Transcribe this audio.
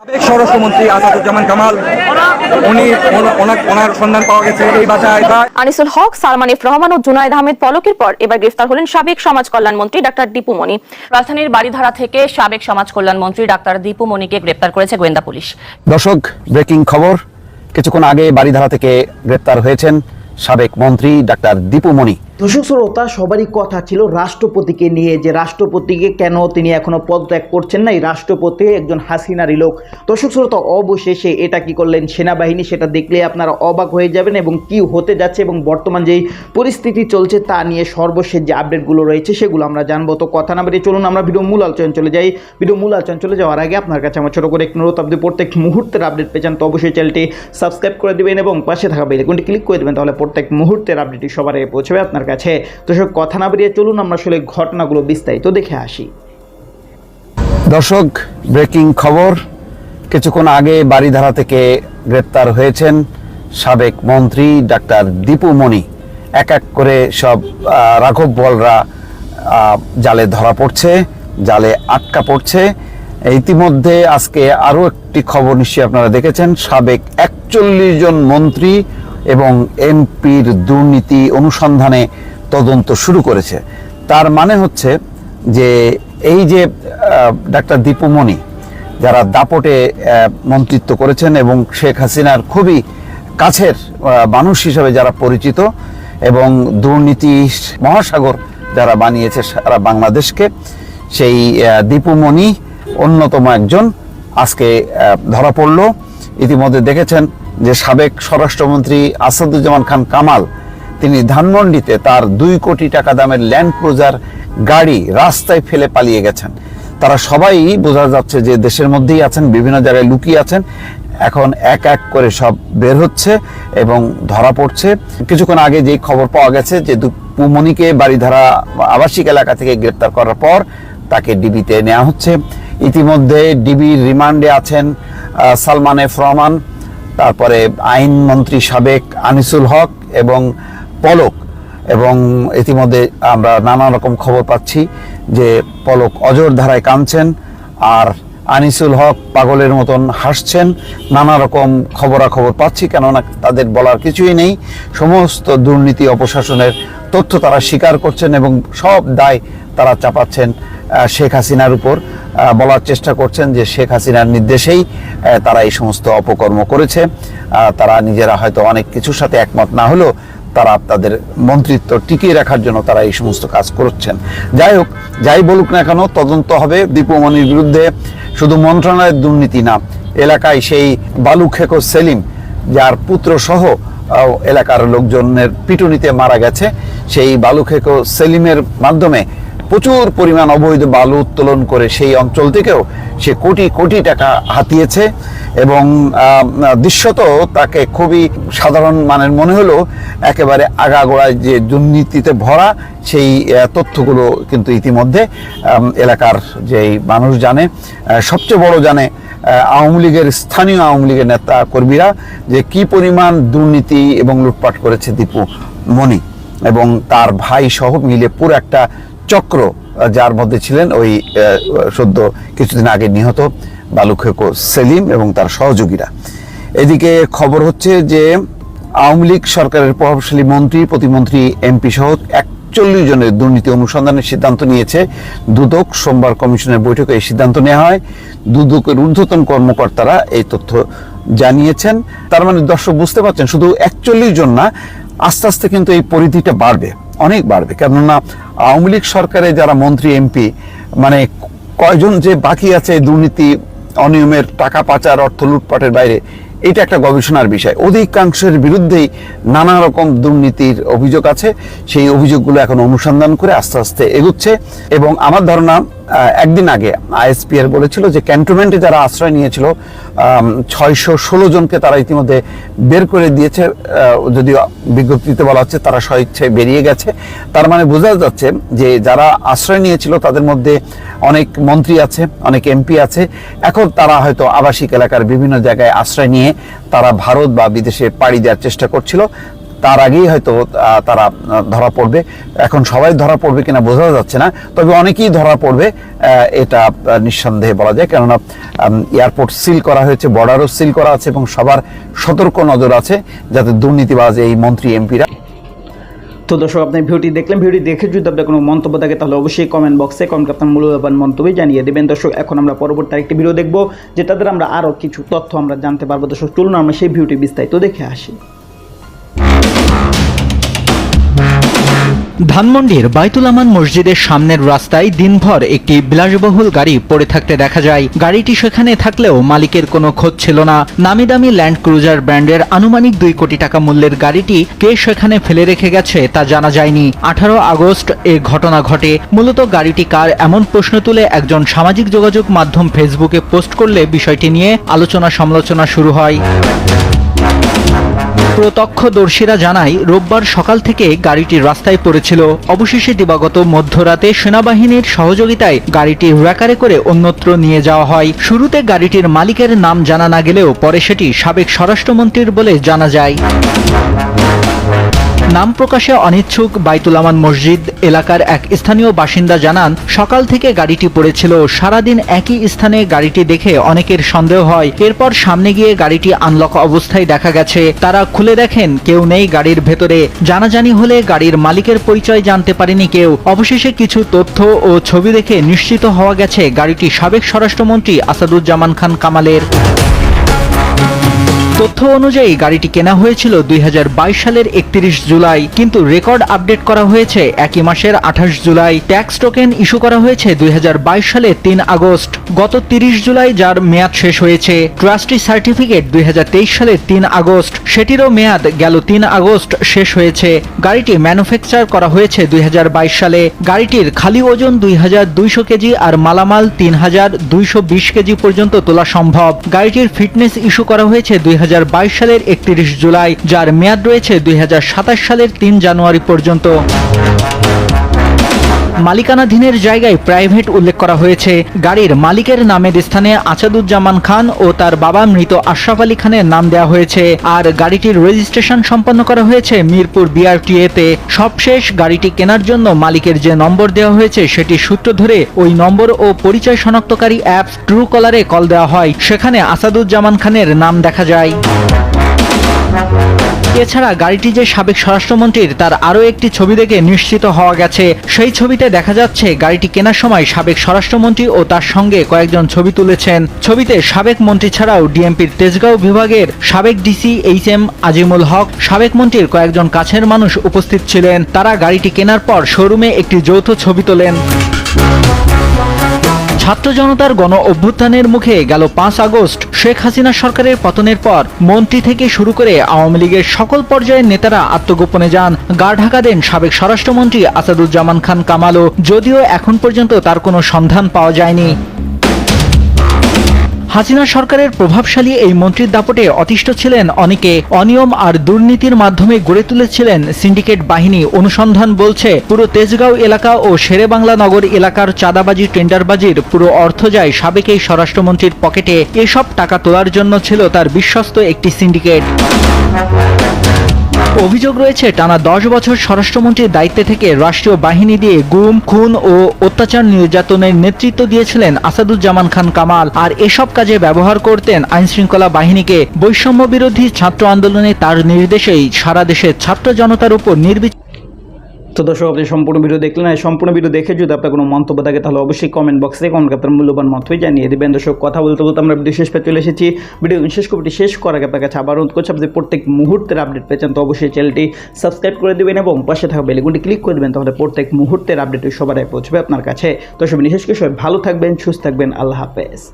সাবেক স্বরাষ্ট্রমন্ত্রী আসাদুজ্জামান কামাল উনি ওনা- ওনা- ওনার সন্ধান পাওয়া গেছে এই বাসায়। আনিসুল হক সালমান রহমান ও জুনায়দ আহমেদ পলকের পর এবার গ্রেফতার হলেন সাবেক সমাজ কল্যাণ মন্ত্রী ডাক্তার দীপু মনি। রাজধানীর বাড়িধারা থেকে সাবেক সমাজ কল্যাণ মন্ত্রী ডাক্তার দীপু মনিকে গ্রেপ্তার করেছে গোয়েন্দা পুলিশ। দর্শক ব্রেকিং খবর কিছুক্ষণ আগে বাড়িধারা থেকে গ্রেপ্তার হয়েছেন সাবেক মন্ত্রী ডাক্তার দীপু মণি দর্শক শ্রোতা সবারই কথা ছিল, রাষ্ট্রপতিকে নিয়ে যে রাষ্ট্রপতিকে কেন তিনি এখনও পদত্যাগ করছেন না, এই রাষ্ট্রপতি একজন হাসিনারই লোক। দর্শক শ্রোতা অবশেষে এটা কি করলেন সেনাবাহিনী সেটা দেখলে আপনারা অবাক হয়ে যাবেন এবং কি হতে যাচ্ছে এবং বর্তমান যেই পরিস্থিতি চলছে তা নিয়ে সর্বশেষ যে আপডেটগুলো রয়েছে সেগুলো আমরা জানব। তো কথা না বেরিয়ে চলুন, আমরা ভিডিও মূল আলোচনা চলে যাই। ভিডিও মূল আলোচনা চলে যাওয়ার আগে আপনার কাছে আমার ছোটো করে একটু অনুরোধ, আপনি প্রত্যেক মুহূর্তের আপডেট পেয়ে যান তো অবশ্যই চ্যানেলটি সাবস্ক্রাইব করে দেবেন এবং পাশে থাকা বেলাইকনটি ক্লিক করে দেবেন, তাহলে প্রত্যেক মুহূর্তের আপডেটটি সবার আগে পৌঁছবে। আপনার কাছে। তো সব কথা না বেরিয়ে চলুন, আমরা আসলে ঘটনাগুলো বিস্তারিত দেখে আসি। দর্শক, ব্রেকিং খবর। কিছুক্ষণ আগে বাড়িধারা থেকে গ্রেপ্তার হয়েছেন সাবেক মন্ত্রী ডাক্তার দীপু মণি এক এক করে সব রাঘব বলরা জালে ধরা পড়ছে, জালে আটকা পড়ছে। ইতিমধ্যে আজকে আরও একটি খবর নিশ্চয়ই আপনারা দেখেছেন। সাবেক একচল্লিশ জন মন্ত্রী এবং এমপির দুর্নীতি অনুসন্ধানে তদন্ত শুরু করেছে। তার মানে হচ্ছে যে এই যে ডাক্তার দীপু মণি যারা দাপটে মন্ত্রিত্ব করেছেন এবং শেখ হাসিনার খুবই কাছের মানুষ হিসেবে যারা পরিচিত এবং দুর্নীতি মহাসাগর যারা বানিয়েছে সারা বাংলাদেশকে সেই আহ, দীপু মণি অন্যতম একজন। আজকে ধরা পড়ল। ইতিমধ্যে দেখেছেন যে সাবেক স্বরাষ্ট্রমন্ত্রী আসাদুজ্জামান খান কামাল, তিনি ধানমন্ডিতে তার দুই কোটি টাকা দামের ল্যান্ড ক্রুজার গাড়ি রাস্তায় ফেলে পালিয়ে গেছেন। তারা সবাই বোঝা যাচ্ছে যে দেশের মধ্যেই আছেন, বিভিন্ন জায়গায় লুকিয়ে আছেন। এখন এক এক করে সব বের হচ্ছে এবং ধরা পড়ছে। কিছুক্ষণ আগে যেই খবর পাওয়া গেছে যে পুমনিকে বাড়িধারা আবাসিক এলাকা থেকে গ্রেপ্তার করার পর তাকে ডিবিতে নেওয়া হচ্ছে। ইতিমধ্যে ডিবির রিমান্ডে আছেন সালমান এফ রহমান। তারপরে আইনমন্ত্রী সাবেক আনিসুল হক এবং পলক, এবং ইতিমধ্যে আমরা নানা রকম খবর পাচ্ছি যে পলক অজর ধারায় কাঁদছেন আর আনিসুল হক পাগলের মতন হাসছেন। নানা রকম খবরাখবর পাচ্ছি, কেননা তাদের বলার কিছুই নেই। সমস্ত দুর্নীতি অপশাসনের তথ্য তারা স্বীকার করছেন এবং সব দায় তারা চাপাচ্ছেন শেখ হাসিনার উপর। বলার চেষ্টা করছেন যে শেখ হাসিনার নির্দেশেই তারা এই সমস্ত অপকর্ম করেছে। তারা নিজেরা হয়তো অনেক কিছুর সাথে একমত না হলেও তারা তাদের মন্ত্রিত্ব টিকিয়ে রাখার জন্য তারা এই সমস্ত কাজ করছেন। যাই হোক, যাই বলুক না কেন, তদন্ত হবে দীপুমণির বিরুদ্ধে। শুধু মন্ত্রণালয়ের দুর্নীতি না, এলাকায় সেই বালু খেকো সেলিম, যার পুত্র সহ এলাকার লোকজনের পিটুনিতে মারা গেছে, সেই বালু খেকো সেলিমের মাধ্যমে প্রচুর পরিমাণ অবৈধ বালু উত্তোলন করে সেই অঞ্চল থেকেও সে কোটি কোটি টাকা হাতিয়েছে এবং দৃশ্যত তাকে খুবই সাধারণ মানের মনে হলো একেবারে আগাগোড়ায় যে দুর্নীতিতে ভরা সেই তথ্যগুলো কিন্তু ইতিমধ্যে এলাকার যেই মানুষ জানে সবচেয়ে বড় জানে আওয়ামী লীগের স্থানীয় আওয়ামী লীগের নেতা কর্মীরা যে কি পরিমাণ দুর্নীতি এবং লুটপাট করেছে দীপু মণি এবং তার ভাই সহ মিলে পুরো একটা চক্র যার মধ্যে ছিলেন ওই সদ্য কিছুদিন আগে নিহত বালুখেকো সেলিম এবং তার সহযোগীরা। এদিকে খবর হচ্ছে যে আওয়ামী লীগ সরকারের প্রভাবশালী মন্ত্রী, প্রতিমন্ত্রী, এমপি সহ একচল্লিশ জনের দুর্নীতি অনুসন্ধানের সিদ্ধান্ত নিয়েছে। দুদক সোমবার কমিশনের বৈঠকে এই সিদ্ধান্ত নেওয়া হয়। দুদকের ঊর্ধ্বতন কর্মকর্তারা এই তথ্য জানিয়েছেন। তার মানে দর্শক বুঝতে পারছেন, শুধু একচল্লিশ জন না, আস্তে আস্তে কিন্তু এই পরিধিটা বাড়বে। অনেক বাড়বে। কেননা আওয়ামী লীগ সরকারে যারা মন্ত্রী, এমপি মানে কয়জন যে বাকি আছে দুর্নীতি, অনিয়মের টাকা পাচার, অর্থ লুটপাটের বাইরে, এটা একটা গবেষণার বিষয়। অধিকাংশের বিরুদ্ধেই নানা রকম দুর্নীতির অভিযোগ আছে। সেই অভিযোগগুলো এখন অনুসন্ধান করে আস্তে আস্তে এগুচ্ছে। এবং আমার ধারণা একদিন আগে আইএসপিআর বলেছিল যে ক্যান্টনমেন্টে যারা আশ্রয় নিয়েছিল ছয়শো ষোলো জনকে তারা ইতিমধ্যে বের করে দিয়েছে। যদিও বিজ্ঞপ্তিতে বলা হচ্ছে তারা স্বইচ্ছায় বেরিয়ে গেছে। তার মানে বোঝা যাচ্ছে যে যারা আশ্রয় নিয়েছিল, তাদের মধ্যে অনেক মন্ত্রী আছে, অনেক এমপি আছে। এখন তারা হয়তো আবাসিক এলাকার বিভিন্ন জায়গায় আশ্রয় নিয়ে তারা ভারত বা বিদেশে পাড়ি দেওয়ার চেষ্টা করছিল। তার আগেই হয়তো তারা ধরা পড়বে। এখন সবাই ধরা পড়বে কিনা বোঝা যাচ্ছে না। তবে অনেকেই ধরা পড়বে এটা নিঃসন্দেহে বলা যায়। কেননা এয়ারপোর্ট সিল করা হয়েছে, বর্ডারও সিল করা আছে এবং সবার সতর্ক নজর আছে যাতে দুর্নীতিবাজ এই মন্ত্রী, এমপিরা তো দর্শক, আপনি ভিডিওটি দেখলেন। ভিডিওটি দেখে যদি আপনার কোনো মন্তব্য থাকে, তাহলে অবশ্যই কমেন্ট বক্সে কমেন্ট আপনার মূল্যবান মন্তব্য জানিয়ে দেবেন। দর্শক, এখন আমরা পরবর্তী আরেকটি ভিডিও দেখব যেটা দ্বারা আমরা আরও কিছু তথ্য আমরা জানতে পারব। দর্শক, চলুন আমরা সেই ভিডিওটি বিস্তারিত দেখে আসি। ধানমন্ডির বাইতুল আমান মসজিদের সামনের রাস্তায় দিনভর একটি বিলাসবহুল গাড়ি পড়ে থাকতে দেখা যায়। গাড়িটি সেখানে থাকলেও মালিকের কোনো খোঁজ ছিল না। নামি দামি ল্যান্ড ক্রুজার ব্র্যান্ডের আনুমানিক দুই কোটি টাকা মূল্যের গাড়িটি কে সেখানে ফেলে রেখে গেছে তা জানা যায়নি। আঠারো আগস্ট এ ঘটনা ঘটে। মূলত গাড়িটি কার এমন প্রশ্ন তুলে একজন সামাজিক যোগাযোগ মাধ্যম ফেসবুকে পোস্ট করলে বিষয়টি নিয়ে আলোচনা সমালোচনা শুরু হয়। প্রত্যক্ষদর্শীরা জানায়, রোববার সকাল থেকে গাড়িটি রাস্তায় পড়েছিল। অবশেষে দিবাগত মধ্যরাতে সেনাবাহিনীর সহযোগিতায় গাড়িটি র্যাকারে করে অন্যত্র নিয়ে যাওয়া হয়। শুরুতে গাড়িটির মালিকের নাম জানা না গেলেও পরে সেটি সাবেক স্বরাষ্ট্রমন্ত্রীর বলে জানা যায়। নাম প্রকাশে অনিচ্ছুক বাইতুলামান মসজিদ এলাকার এক স্থানীয় বাসিন্দা জানান, সকাল থেকে গাড়িটি পড়েছিল। সারাদিন একই স্থানে গাড়িটি দেখে অনেকের সন্দেহ হয়। এরপর সামনে গিয়ে গাড়িটি আনলক অবস্থায় দেখা গেছে। তারা খুলে দেখেন, কেউ নেই গাড়ির ভেতরে। জানাজানি হলে গাড়ির মালিকের পরিচয় জানতে পারেনি কেউ। অবশেষে কিছু তথ্য ও ছবি দেখে নিশ্চিত হওয়া গেছে, গাড়িটি সাবেক স্বরাষ্ট্রমন্ত্রী আসাদুজ্জামান খান কামালের। তথ্য অনুযায়ী গাড়িটি কেনা হয়েছিল দুই হাজার বাইশ সালের একত্রিশ জুলাই, কিন্তু রেকর্ড আপডেট করা হয়েছে একই মাসের আঠাশ জুলাই। ট্যাক্স টোকেন ইস্যু করা হয়েছে দুই সালে তিন আগস্ট। গত তিরিশ জুলাই যার মেয়াদ শেষ হয়েছে, ট্রাস্টি সার্টিফিকেট দুই সালের তিন আগস্ট। সেটিরও মেয়াদ গেল তিন আগস্ট শেষ হয়েছে। গাড়িটি ম্যানুফ্যাকচার করা হয়েছে দুই হাজার বাইশ সালে। গাড়িটির খালি ওজন দুই হাজার দুইশো কেজি আর মালামাল তিন হাজার দুইশো বিশ কেজি পর্যন্ত তোলা সম্ভব। গাড়িটির ফিটনেস ইস্যু করা হয়েছে দুই সালের একত্রিশ জুলাই যার মেয়াদ রয়েছে দুই হাজার সাতাশ সালের তিন জানুয়ারি পর্যন্ত। মালিকানাধীনের জায়গায় প্রাইভেট উল্লেখ করা হয়েছে। গাড়ির মালিকের নামের স্থানে আসাদুজ্জামান খান ও তার বাবা মৃত আশরাফ আলী খানের নাম দেওয়া হয়েছে। আর গাড়িটির রেজিস্ট্রেশন সম্পন্ন করা হয়েছে মিরপুর বিআরটিএতে। সবশেষ গাড়িটি কেনার জন্য মালিকের যে নম্বর দেওয়া হয়েছে সেটি সূত্র ধরে ওই নম্বর ও পরিচয় শনাক্তকারী অ্যাপ ট্রু কলারে কল দেওয়া হয়। সেখানে আসাদুজ্জামান খানের নাম দেখা যায়। এছাড়া গাড়িটি যে সাবেক স্বরাষ্ট্রমন্ত্রীর, তার আরও একটি ছবি দেখে নিশ্চিত হওয়া গেছে। সেই ছবিতে দেখা যাচ্ছে, গাড়িটি কেনার সময় সাবেক স্বরাষ্ট্রমন্ত্রী ও তার সঙ্গে কয়েকজন ছবি তুলেছেন। ছবিতে সাবেক মন্ত্রী ছাড়াও ডিএমপির তেজগাঁও বিভাগের সাবেক DC H M Azimul Haque, সাবেক মন্ত্রীর কয়েকজন কাছের মানুষ উপস্থিত ছিলেন। তারা গাড়িটি কেনার পর শোরুমে একটি যৌথ ছবি তোলেন। ছাত্র জনতার গণ অভ্যুত্থানের মুখে গেল পাঁচ আগস্ট। শেখ হাসিনা সরকারের পতনের পর মন্ত্রী থেকে শুরু করে আওয়ামী লীগের সকল পর্যায়ের নেতারা আত্মগোপনে যান। গা ঢাকা দেন সাবেক স্বরাষ্ট্রমন্ত্রী আসাদুজ্জামান খান কামালও। যদিও এখন পর্যন্ত তার কোনো সন্ধান পাওয়া যায়নি। হাসিনা সরকারের প্রভাবশালী এই মন্ত্রীর দাপটে অতিষ্ঠ ছিলেন অনেকে। অনিয়ম আর দুর্নীতির মাধ্যমে গড়ে তুলেছিলেন সিন্ডিকেট বাহিনী। অনুসন্ধান বলছে, পুরো তেজগাঁও এলাকা ও শেরে বাংলা নগর এলাকার চাঁদাবাজি, টেন্ডারবাজির পুরো অর্থ যায় সাবেক এই স্বরাষ্ট্রমন্ত্রীর পকেটে। এসব টাকা তোলার জন্য ছিল তার বিশ্বস্ত একটি সিন্ডিকেট। অভিযোগ রয়েছে, টানা দশ বছর স্বরাষ্ট্রমন্ত্রীর দায়িত্বে থেকে রাষ্ট্রীয় বাহিনী দিয়ে গুম, খুন ও অত্যাচার নির্যাতনের নেতৃত্ব দিয়েছিলেন আসাদুজ্জামান খান কামাল। আর এসব কাজে ব্যবহার করতেন আইনশৃঙ্খলা বাহিনীকে। বৈষম্য বিরোধী ছাত্র আন্দোলনে তার নির্দেশেই সারা দেশের ছাত্র জনতার উপর নির্বিচার তো দর্শক, আপনি সম্পূর্ণ ভিডিও দেখলেন এই সম্পূর্ণ ভিডিও দেখে যদি আপনার কোনো মন্তব্য থাকে, তাহলে অবশ্যই কমেন্ট বক্সে কমেন্ট আপনার মূল্যবান মতই জানিয়ে দেবেন। দর্শক, কথা বলতে বলতে আমরা ভিডিও শেষ পেয়ে চলে এসেছি। ভিডিও শেষ কপিটি শেষ করার আগে আপনার কাছে আবার অনুরোধ করছি, আপনি প্রত্যেক মুহূর্তের আপডেট পেয়েছেন তো অবশ্যই চ্যানেলটি সাবস্ক্রাইব করে দেবেন এবং পাশে থাকা বেলগুলি ক্লিক করে দেবেন, তাহলে প্রত্যেক মুহূর্তের আপডেট সবার পৌঁছবে আপনার কাছে। তো সব করে সবাই ভালো থাকবেন, সুস্থ থাকবেন, আল্লাহ হাফেজ।